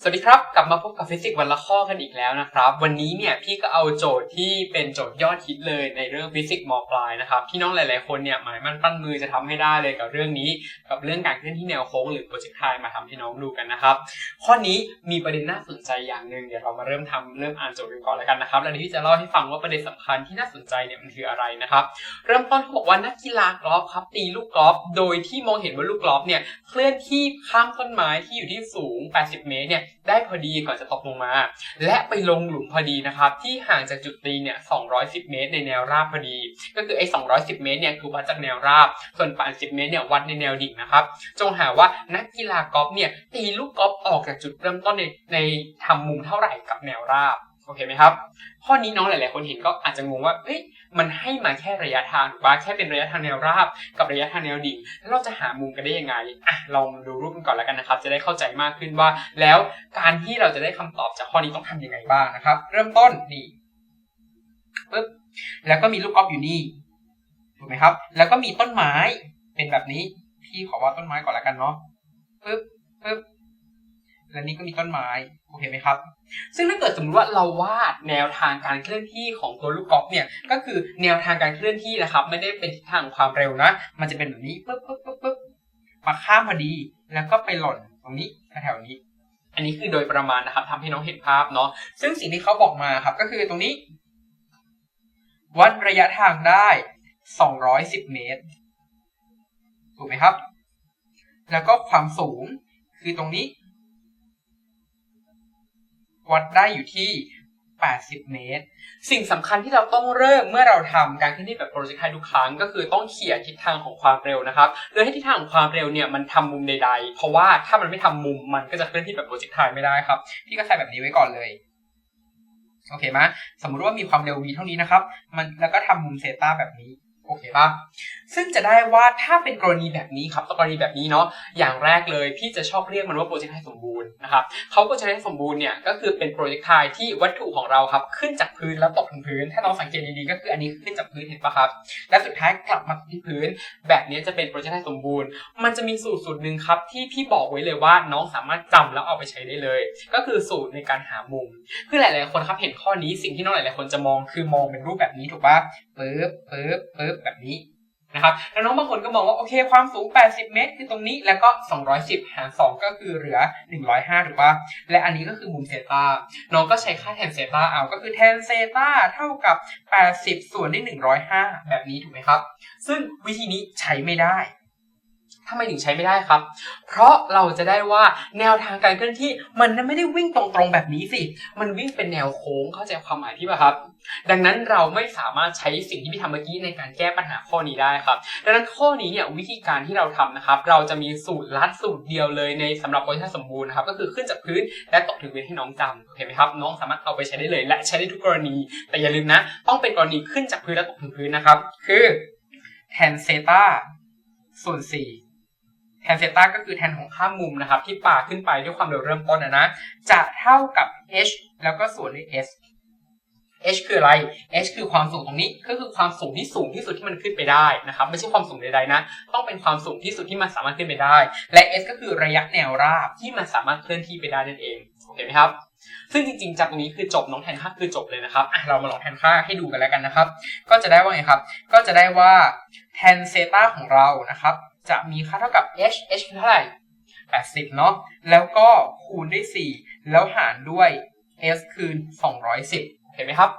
สวัสดีครับ กลับมาพบกับฟิสิกส์วันละข้อกันอีกแล้วนะครับ วันนี้เนี่ยพี่ก็เอาโจทย์ที่เป็นโจทย์ยอดฮิตเลยในเรื่องฟิสิกส์มปลายนะครับที่น้องหลาย ๆ คนเนี่ยหมายมั่นปั้นมือจะทำให้ได้เลยกับเรื่องนี้ กับเรื่องการเคลื่อนที่แนวโค้งหรือโปรเจกต์ไทมาทำให้น้องดูกันนะครับ ข้อนี้มีประเด็นน่าสนใจอย่างหนึ่งเดี๋ยวเรามาเริ่มทำเริ่มอ่านโจทย์กันก่อนแล้วกันนะครับแล้วเดี๋ยวพี่จะเล่าให้ฟังว่าประเด็นสำคัญที่น่าสนใจเนี่ยมันคืออะไรนะครับ เริ่มต้นเขาบอกว่านักกีฬากอล์ฟครับตีลูกกอล์ฟโดยที่มองเห็นว่าลูกกอล์ฟเนี่ยเคลื่อนที่ข้ามต้นไม้ที่อยู่ที่สูง 80 เมตรเนี่ยได้พอดีก่อนจะตกลงมา และไปลงหลุมพอดีนะครับที่ห่างจากจุดตีเนี่ย 210 เมตร ในแนวราบพอดี ก็คือไอ้ 210 เมตรเนี่ยคือวัดจากแนวราบ ส่วน 80 เมตรเนี่ยวัดในแนวดิ่งนะครับจงหาว่านักกีฬากอล์ฟเนี่ยตีลูกกอล์ฟออกจากจุดเริ่มต้นในในทำมุมเท่าไหร่กับแนวราบโอเคไหมครับ ข้อนี้น้องหลาย ๆ คนเห็นก็อาจจะงงว่าเอ้ย มันให้มาแค่ระยะทางถูกปะแค่เป็นระยะทางแนวราบ กับระยะทางแนวดิ่งแล้วเราจะหามุมกันได้ยังไงอะเรามาดูรูปกันก่อนแล้วกันนะครับ จะได้เข้าใจมากขึ้นว่า แล้วการที่เราจะได้คำตอบจากข้อนี้ต้องทำยังไงบ้างนะครับ เริ่มต้นนี่ปึ๊บแล้วก็มีลูกกอล์ฟอยู่นี่ถูกไหมครับ แล้วก็มีต้นไม้เป็นแบบนี้พี่ขอวาดต้นไม้ก่อนแล้วกันเนาะปึ๊บปึ๊บ และนี่ก็มีต้นไม้โอเคไหมครับ ซึ่งถ้าเกิดสมมติว่าเราวาดแนวทางการเคลื่อนที่ของตัวลูกกอล์ฟเนี่ยก็คือแนวทางการเคลื่อนที่นะครับ ไม่ได้เป็นทิศทางความเร็วนะ มันจะเป็นแบบนี้ปึ๊บปึ๊บปึ๊บปึ๊บมาข้ามพอดีแล้วก็ไปหล่นตรงนี้แถวๆนี้ อันนี้คือโดยประมาณนะครับทำให้น้องเห็นภาพเนาะซึ่งสิ่งที่เขาบอกมาครับ ก็คือตรงนี้ วัดระยะทางได้ 210 เมตรถูกไหมครับ แล้วก็ความสูงคือตรงนี้ วัดได้อยู่ที่ 80 เมตร สิ่งสำคัญที่เราต้องเริ่มเมื่อเราทำการเคลื่อนที่แบบโปรเจกต์ไททุกครั้ง ก็คือต้องเขี่ยทิศทางของความเร็วนะครับ โดยให้ทิศทางของความเร็วเนี่ยมันทำมุมใด ๆ เพราะว่าถ้ามันไม่ทำมุมมันก็จะเคลื่อนที่แบบโปรเจกต์ไทไม่ได้ครับ พี่ก็ใส่แบบนี้ไว้ก่อนเลยโอเคไหมสมมุติว่ามีความเร็ว v เท่านี้นะครับ มันแล้วก็ทำมุมเซต้าแบบนี้ อเคป่ะซึ่งจะได้ว่าถ้าเป็นกรณีแบบนี้ครับกรณีแบบนี้เนาะอย่างแรกเลยพี่จะชอบเรียกมันว่าโปรเจกต์ไทสมบูรณ์นะครับเขาโปรเจกต์ไทสมบูรณ์เนี่ยก็คือเป็นโปรเจกต์ไทที่วัตถุของเราครับขึ้นจากพื้นแล้วตกถึงพื้น ถ้าเราสังเกตดีๆก็คืออันนี้ขึ้นจากพื้นเห็นปะครับ และสุดท้ายกลับมาที่พื้น แบบนี้จะเป็นโปรเจกต์ไทสมบูรณ์ มันจะมีสูตรสูตรหนึ่งครับที่พี่บอกไว้เลยว่าน้องสามารถจำแล้วเอาไปใช้ได้เลย ก็คือสูตรในการหามุมคือหลาย ๆคนครับเห็นข้อนี้สิ่งที่น้องหลายๆคนจะมองคือมองเป็นรูปแบบนี้ถูกปะปึ๊บปึ๊บปึ๊บแบบนี้นะครับแล้วน้องบางคนก็มองว่าโอเคความสูง 80 เมตร คือตรงนี้แล้วก็ 210 หาร 2 ก็คือเหลือ 105ถูกปะและอันนี้ก็คือมุมเซตาน้องก็ใช้ค่าแทนเซตาเอาก็คือแทนเซตาเท่ากับ 80 ส่วนด้วย105 แบบนี้ถูกไหมครับ ซึ่งวิธีนี้ใช้ไม่ได้ทำไมถึงใช้ไม่ได้ครับ เพราะเราจะได้ว่าแนวทางการเคลื่อนที่มันไม่ได้วิ่งตรงๆแบบนี้สิ มันวิ่งเป็นแนวโค้งเข้าใจความหมายพี่ป่ะครับ ดังนั้นเราไม่สามารถใช้สิ่งที่พี่ทำเมื่อกี้ในการแก้ปัญหาข้อนี้ได้ครับ ดังนั้นข้อนี้เนี่ยวิธีการที่เราทำนะครับ เราจะมีสูตรลัดสูตรเดียวเลยในสำหรับโพซิชันสมบูรณ์นะครับก็คือขึ้นจากพื้นและตกถึงพื้นให้น้องจำโอเคไหมครับน้องสามารถเอาไปใช้ได้เลย และใช้ได้ทุกกรณี แต่อย่าลืมนะ ต้องเป็นกรณีขึ้นจากพื้นและตกถึงพื้นนะครับ คือแทนเซตาส่วน4แทนเซตาก็คือแทนของข้ามมุมนะครับ ที่ป่าขึ้นไปด้วยความเร็วเริ่มต้นนะนะ จะเท่ากับ h แล้วก็ส่วนด้วย s h คืออะไร h คือความสูงตรงนี้ก็คือความสูงที่สูงที่สุดที่มันขึ้นไปได้นะครับไม่ใช่ความสูงใดๆนะ ต้องเป็นความสูงที่สุดที่มันสามารถขึ้นไปได้ และ s ก็คือระยะแนวราบที่มันสามารถเคลื่อนที่ไปได้นั่นเองโอเคไหมครับ ซึ่งจริงๆ จากตรงนี้คือจบน้องแทนค่าคือจบเลยนะครับอะเรามาลองแทนค่าให้ดูกันแล้วกันนะครับ ก็จะได้ว่าไงครับ ก็จะได้ว่าแทนเซต้าของเรานะครับ จะมีค่าเท่ากับ h h คือเท่าไหร่80 เนาะแล้วก็คูณด้วย 4 แล้วหารด้วย s คือ 210 เห็นไหมครับ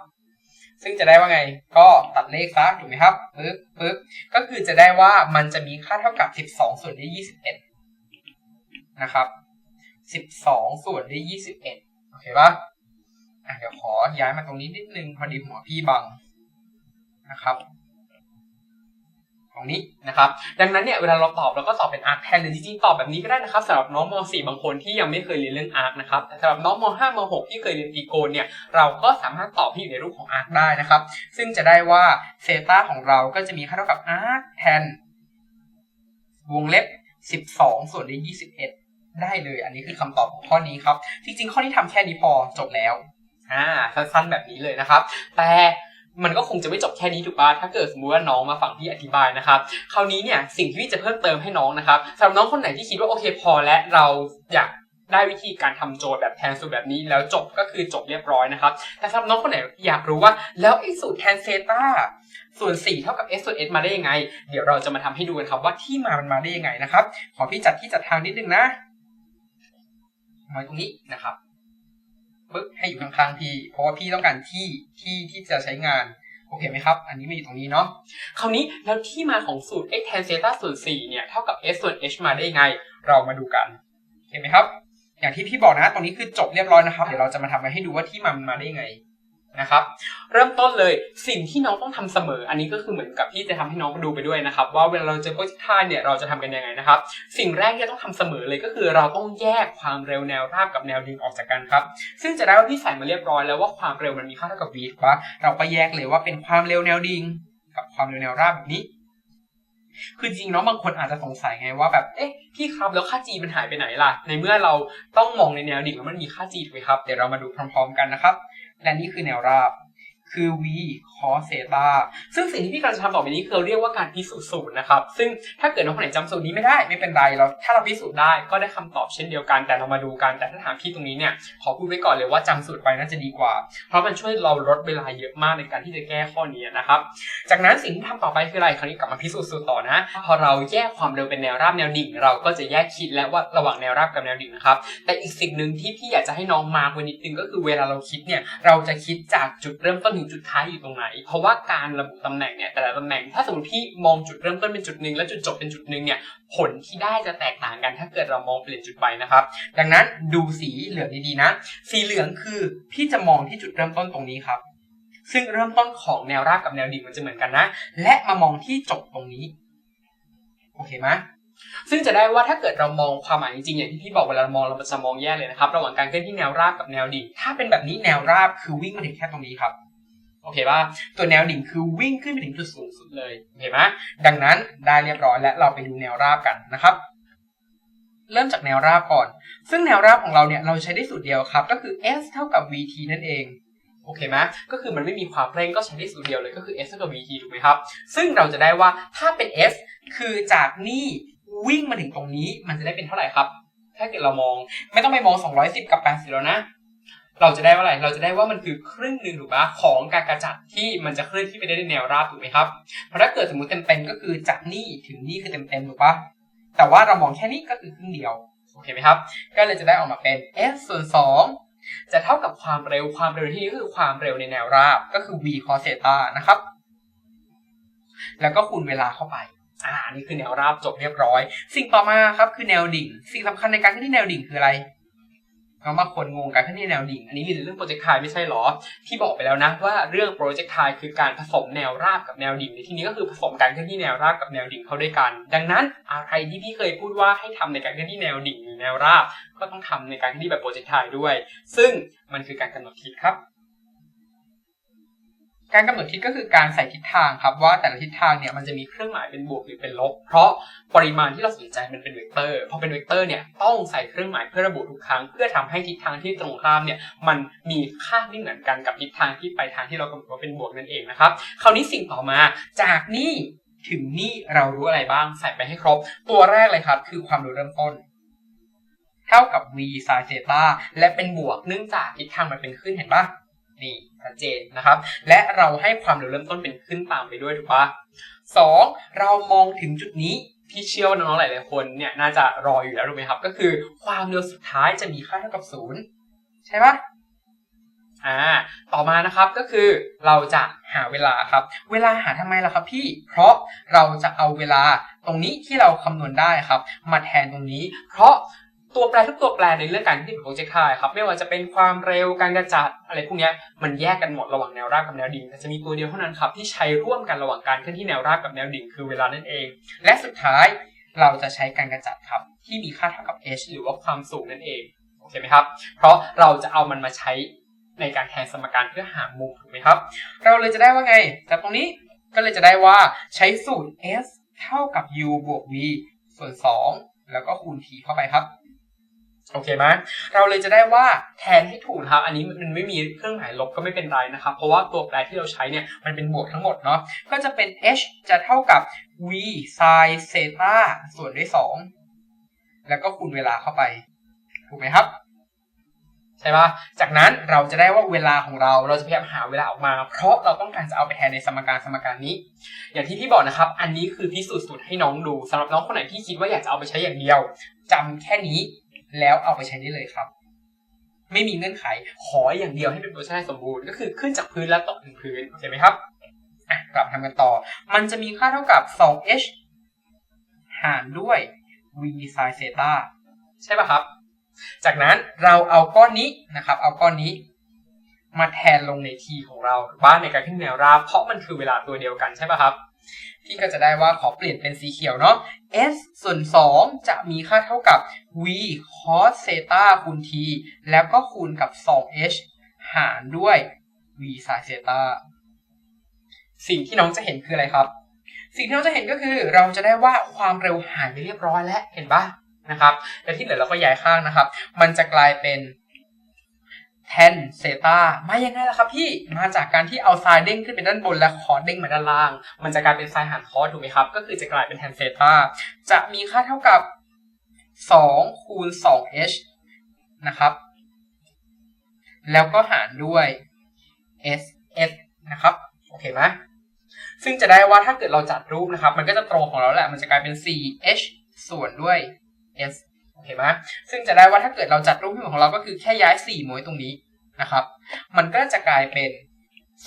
ซึ่งจะได้ว่าไง ก็ตัดเลขซะถูกไหมครับปึ๊บปึ๊บก็คือจะได้ว่ามันจะมีค่าเท่ากับ 12 ส่วนด้วย21 นะครับ 12 ส่วนด้วย21 โอเคปะอะเดี๋ยวขอย้ายมาตรงนี้นิดนึง พอดีหัวพี่บังนะครับ ตรงนี้นะครับ ดังนั้นเนี่ยเวลาเราตอบเราก็ตอบเป็นอาร์คแทนหรือจริงๆตอบแบบนี้ก็ได้นะครับสำหรับน้องม .4 บางคนที่ยังไม่เคยเรียนเรื่องอาร์คนะครับแต่สำหรับน้องม .5 ม .6 ที่เคยเรียนตรีโกณเนี่ยเราก็สามารถตอบที่อยู่ในรูปของอาร์คได้นะครับ ซึ่งจะได้ว่าเซตาของเราก็จะมีค่าเท่ากับอาร์คแทนวงเล็บ 12 ส่วนด้วย21 ได้เลย อันนี้คือคำตอบของข้อนี้ครับ จริงๆ ข้อนี้ทำแค่นี้พอจบแล้วอ่าสั้นๆแบบนี้เลยนะครับ แต่ มันก็คงจะไม่จบแค่นี้ถูกปะถ้าเกิดสมมติว่าน้องมาฟังพี่อธิบายนะครับ คราวนี้เนี่ยสิ่งที่พี่จะเพิ่มเติมให้น้องนะครับสำหรับน้องคนไหนที่คิดว่าโอเคพอแล้วเราอยากได้วิธีการทำโจทย์แบบแทนสูตรแบบนี้แล้วจบก็คือจบเรียบร้อยนะครับ แต่สำหรับน้องคนไหนอยากรู้ว่า แล้วไอ้สูตรแทนเซตาส่วน 4 เท่ากับ s ส่วน s มาได้ยังไง เดี๋ยวเราจะมาทำให้ดูกันครับว่าที่มามันมาได้ยังไงนะครับ ขอพี่จัดที่จัดทางนิดนึงนะไว้ตรงนี้นะครับ ให้อยู่ข้างๆพี่ เพราะว่าพี่ต้องการที่ที่ที่จะใช้งานโอเคไหมครับ อันนี้มาอยู่ตรงนี้เนาะคราวนี้แล้วที่มาของสูตร x tan zeta ส่วน4เนี่ยเท่ากับ s ส่วน h มาได้ยังไง เรามาดูกันเห็นไหมครับ อย่างที่พี่บอกนะตรงนี้คือจบเรียบร้อยนะครับเดี๋ยวเราจะมาทำกันให้ดูว่าที่มามันมาได้ยังไง นะครับ เริ่มต้นเลยสิ่งที่น้องต้องทำเสมอ อันนี้ก็คือเหมือนกับที่จะทำให้น้องดูไปด้วยนะครับ ว่าเวลาเราเจอโปรเจกต์ท่าเนี่ยเราจะทำกันยังไงนะครับ สิ่งแรกที่ต้องทำเสมอเลยก็คือเราต้องแยกความเร็วแนวราบกับแนวดิ่งออกจากกันครับ ซึ่งจะได้ว่าพี่ใส่มาเรียบร้อยแล้วว่าความเร็วมันมีค่าเท่ากับ v ถูกปะเราก็แยกเลยว่าเป็นความเร็วแนวดิ่งกับความเร็วแนวราบแบบนี้ คือจริงเนาะบางคนอาจจะสงสัยไงว่าแบบเอ๊ะพี่ครับแล้วค่า g มันหายไปไหนล่ะ ในเมื่อเราต้องมองในแนวดิ่งแล้วมันมีค่า g ถูกไหมครับเดี๋ยวเรามาดูพร้อมๆกันนะครับและนี่คือแนวราบ คือ v cos เซตาซึ่งสิ่งที่พี่กำลังจะทำต่อไปนี้คือเราเรียกว่าการพิสูจน์สูตรนะครับ ซึ่งถ้าเกิดน้องคนไหนจำสูตรนี้ไม่ได้ไม่เป็นไรเราถ้าเราพิสูจน์ได้ก็ได้คำตอบเช่นเดียวกัน แต่เรามาดูกันแต่ถ้าถามพี่ตรงนี้เนี่ยขอพูดไว้ก่อนเลยว่าจำสูตรไปน่าจะดีกว่า เพราะมันช่วยเราลดเวลาเยอะมากในการที่จะแก้ข้อนี้นะครับ จากนั้นสิ่งที่ทำต่อไปคืออะไรคราวนี้กลับมาพิสูจน์สูตรต่อนะ พอเราแยกความเร็วเป็นแนวราบแนวดิ่ง เราก็จะแยกคิดแล้วว่าระหว่างแนวราบกับแนวดิ่งนะครับแต่อีกสิ่งหนึ่งที่พี่อยากจะให้น้องมาร์กไว้นิดนึงก็คือเวลาเราคิดเนี่ยเราจะคิดจากจุดเริ่มต้นถึงจุดท้ายอยู่ตรงไหน เพราะว่าการระบุตำแหน่งเนี่ยแต่ละตำแหน่งถ้าสมมติพี่มองจุดเริ่มต้นเป็นจุดหนึ่งแล้วจุดจบเป็นจุดหนึ่งเนี่ยผลที่ได้จะแตกต่างกันถ้าเกิดเรามองเปลี่ยนจุดไปนะครับ ดังนั้นดูสีเหลืองดีๆนะ สีเหลืองคือพี่จะมองที่จุดเริ่มต้นตรงนี้ครับ ซึ่งเริ่มต้นของแนวราบกับแนวดิ่งมันจะเหมือนกันนะ และมามองที่จบตรงนี้โอเคไหมซึ่งจะได้ว่าถ้าเกิดเรามองความหมายจริงๆอย่างที่พี่บอกเวลาเรามองเราจะมองแยกเลยนะครับ ระหว่างการเคลื่อนที่แนวราบกับแนวดิ่งถ้าเป็นแบบนี้แนวราบคือวิ่งมาถึงแค่ตรงนี้ครับ เคป่ะตัวแนวดิ่งคือวิ่งขึ้นไปถึงจุดสูงสุดเลยโอเคไหมดังนั้นได้เรียบร้อยและเราไปดูแนวราบกันนะครับเริ่มจากแนวราบก่อน ซึ่งแนวราบของเราเนี่ยเราใช้ได้สูตรเดียวครับ ก็คือ s เท่ากับ vt นั่นเอง โอเคไหมก็คือมันไม่มีความเร่งก็ใช้ได้สูตรเดียวเลยก็คือ s เท่ากับ vt ถูกไหมครับ ซึ่งเราจะได้ว่าถ้าเป็น s คือจากนี่วิ่งมาถึงตรงนี้มันจะได้เป็นเท่าไหร่ครับ ถ้าเกิดเรามองไม่ต้องไปมอง 210 กับ 80 แล้วนะ เราจะได้ว่าอะไร เราจะได้ว่ามันคือครึ่งหนึ่งถูกปะของการกระจัดที่มันจะเคลื่อนที่ไปได้ในแนวราบถูกไหมครับ เพราะถ้าเกิดสมมติเต็มๆก็คือจากนี่ถึงนี่คือเต็มๆถูกปะแต่ว่าเรามองแค่นี้ก็คือครึ่งเดียวโอเคไหมครับ ก็เลยจะได้ออกมาเป็น s ส่วน2จะเท่ากับความเร็วความเร็วที่นี่คือความเร็วในแนวราบก็คือ v cos t h นะครับ แล้วก็คูณเวลาเข้าไปอ่านี่คือแนวราบจบเรียบร้อย สิ่งต่อมาครับคือแนวดิ่ง สิ่งสำคัญในการที่แนวดิ่งคืออะไร เรามาคนงงกันที่แนวดิ่ง อันนี้เรียนเรื่องโปรเจกต์ไทไม่ใช่หรอ ที่บอกไปแล้วนะว่าเรื่องโปรเจกต์ไทคือการผสมแนวราบกับแนวดิ่งในที่นี้ก็คือผสมการเคลื่อนที่แนวราบกับแนวดิ่งเข้าด้วยกัน ดังนั้นอะไรที่พี่เคยพูดว่าให้ทำในการเคลื่อนที่แนวดิ่งหรือแนวราบ ก็ต้องทำในการเคลื่อนที่แบบโปรเจกต์ไทด้วย ซึ่งมันคือการกำหนดทิศครับ การกำหนดทิศก็คือการใส่ทิศทางครับว่าแต่ละทิศทางเนี่ยมันจะมีเครื่องหมายเป็นบวกหรือเป็นลบ เพราะปริมาณที่เราสนใจมันเป็นเวกเตอร์พอเป็นเวกเตอร์เนี่ยต้องใส่เครื่องหมายเพื่อระบุทุกครั้ง เพื่อทำให้ทิศทางที่ตรงข้ามเนี่ยมันมีค่าที่เหมือนกันกับทิศทางที่ไปทางที่เรากำหนดว่าเป็นบวกนั่นเองนะครับคราวนี้สิ่งต่อมาจากนี่ถึงนี่เรารู้อะไรบ้างใส่ไปให้ครบ ตัวแรกเลยครับ คือความรู้เริ่มต้นเท่ากับ v sin theta และเป็นบวกเนื่องจากทิศทางมันเป็นขึ้นเห็นปะนี่ ชัดเจนนะครับ และเราให้ความเร็วเริ่มต้นเป็นขึ้นตามไปด้วยถูกปะสองเรามองถึงจุดนี้พี่เชื่อว่าน้องๆหลายๆคนเนี่ยน่าจะรออยู่แล้วถูกไหมครับ ก็คือความเร็วสุดท้ายจะมีค่าเท่ากับศูนย์ใช่ปะอ่าต่อมานะครับก็คือเราจะหาเวลาครับ เวลาหาทำไมล่ะครับพี่เพราะเราจะเอาเวลาตรงนี้ที่เราคำนวณได้ครับ มาแทนตรงนี้ เพราะ ตัวแปรทุกตัวแปรในเรื่องการที่เป็นโปรเจกต์ไทครับไม่ว่าจะเป็นความเร็วการกระจัดอะไรพวกนี้มันแยกกันหมดระหว่างแนวราบกับแนวดิ่งแต่จะมีตัวเดียวเท่านั้นครับที่ใช้ร่วมกันระหว่างการเคลื่อนที่แนวราบกับแนวดิ่งคือเวลานั่นเอง และสุดท้ายเราจะใช้การกระจัดครับที่มีค่าเท่ากับ h หรือว่าความสูงนั่นเองโอเคไหมครับ เพราะเราจะเอามันมาใช้ในการแทนสมการเพื่อหามุมถูกไหมครับ เราเลยจะได้ว่าไง จากตรงนี้ก็เลยจะได้ว่าใช้สูตร s เท่ากับ u บวก v ส่วน 2 แล้วก็คูณ t เข้าไปครับ โอเคไหมเราเลยจะได้ว่าแทนให้ถูกนะครับ อันนี้มันไม่มีเครื่องหมายลบก็ไม่เป็นไรนะครับ เพราะว่าตัวแปรที่เราใช้เนี่ยมันเป็นบวกทั้งหมดเนาะ ก็จะเป็น h จะเท่ากับ v sin theta ส่วนด้วย 2 แล้วก็คูณเวลาเข้าไป ถูกไหมครับ ใช่ปะจากนั้นเราจะได้ว่าเวลาของเราเราจะพยายามหาเวลาออกมา เพราะเราต้องการจะเอาไปแทนในสมการสมการนี้ อย่างที่พี่บอกนะครับ อันนี้คือพิสูจน์สูตรให้น้องดูสำหรับน้องคนไหนที่คิดว่าอยากจะเอาไปใช้อย่างเดียวจำแค่นี้ แล้วเอาไปใช้ได้เลยครับ ไม่มีเงื่อนไขขออย่างเดียวให้เป็นโพซิชันสมบูรณ์ก็คือขึ้นจากพื้นแล้วตกถึงพื้นโอเคไหมครับกลับทำกันต่อ มันจะมีค่าเท่ากับ 2h หารด้วย v sin theta ใช่ป่ะครับ จากนั้นเราเอาก้อนนี้นะครับ เอาก้อนนี้ มาแทนลงใน t ของเราบ้านในการขึ้นแนวราบเพราะมันคือเวลาตัวเดียวกันใช่ป่ะครับ พี่ก็จะได้ว่าขอเปลี่ยนเป็นสีเขียวเนาะ s ส่วน 2 จะมีค่าเท่ากับ v cos theta คูณ t แล้วก็คูณกับ 2h หารด้วย v sin theta สิ่งที่น้องจะเห็นคืออะไรครับ สิ่งที่น้องจะเห็นก็คือเราจะได้ว่าความเร็วหายไปเรียบร้อยแล้วเห็นปะนะครับ และที่เหลือเราก็ย้ายข้างนะครับ มันจะกลายเป็น tan เซตามายังไงล่ะครับพี่ มาจากการที่เอาไซน์เด้งขึ้นไปด้านบนและคอสเด้งมาด้านล่าง มันจะกลายเป็นไซน์หารคอสถูกไหมครับ ก็คือจะกลายเป็น tan เซตาจะมีค่าเท่ากับ 2 คูณ 2h นะครับ แล้วก็หารด้วย s s นะครับ โอเคไหมซึ่งจะได้ว่าถ้าเกิดเราจัดรูปนะครับ มันก็จะตรงของเราแหละ มันจะกลายเป็น 4h ส่วนด้วย s โอเคไหมซึ่งจะได้ว่าถ้าเกิดเราจัดรูปพิมพ์ของเราก็คือแค่ย้าย4หมวยตรงนี้นะครับ มันก็จะกลายเป็น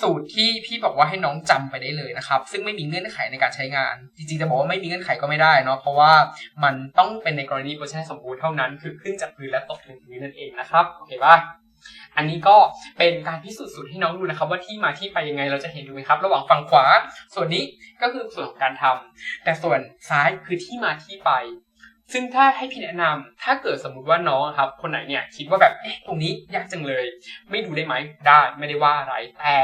สูตรที่พี่บอกว่าให้น้องจำไปได้เลยนะครับ ซึ่งไม่มีเงื่อนไขในการใช้งาน จริงๆจะบอกว่าไม่มีเงื่อนไขก็ไม่ได้เนาะเพราะว่ามันต้องเป็นในกรณีโพซิชันสมบูรณ์เท่านั้น คือขึ้นจากพื้นและตกถึงพื้นนั่นเองนะครับโอเคป่ะอันนี้ก็เป็นการพิสูจน์สูตรให้น้องดูนะครับ ว่าที่มาที่ไปยังไงเราจะเห็นดูไหมครับ ระหว่างฝั่งขวา ส่วนนี้ก็คือส่วนของการทำแต่ส่วนซ้ายคือที่มาที่ไป ซึ่งถ้าให้พี่แนะนำถ้าเกิดสมมุติว่าน้องครับ คนไหนเนี่ยคิดว่าแบบเอ๊ะตรงนี้ยากจังเลย ไม่ดูได้ไหมได้ไม่ได้ว่าอะไรแต่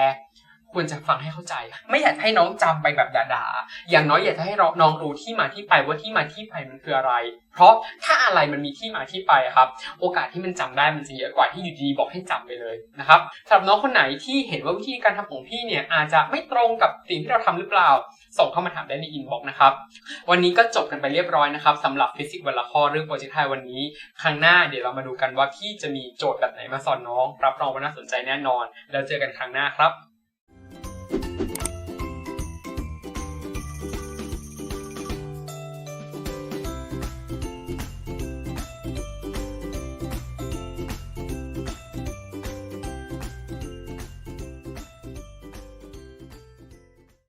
ควรจะฟังให้เข้าใจ ไม่อยากให้น้องจำไปแบบด่าๆอย่างน้อยอยากจะให้น้องรู้ที่มาที่ไปว่าที่มาที่ไปมันคืออะไร เพราะถ้าอะไรมันมีที่มาที่ไปครับ โอกาสที่มันจำได้มันจะเยอะกว่าที่อยู่ดีๆบอกให้จำไปเลยนะครับสำหรับน้องคนไหนที่เห็นว่าวิธีการทำของพี่เนี่ยอาจจะไม่ตรงกับสิ่งที่เราทำหรือเปล่า ส่งเข้ามาถามได้ในอินบ็อกซ์นะครับ วันนี้ก็จบกันไปเรียบร้อยนะครับสำหรับฟิสิกส์วันละข้อเรื่องโปรเจกต์ไทยวันนี้ ครั้งหน้าเดี๋ยวเรามาดูกันว่าพี่จะมีโจทย์แบบไหนมาสอนน้อง รับรองว่าน่าสนใจแน่นอน แล้วเจอกันครั้งหน้าครับ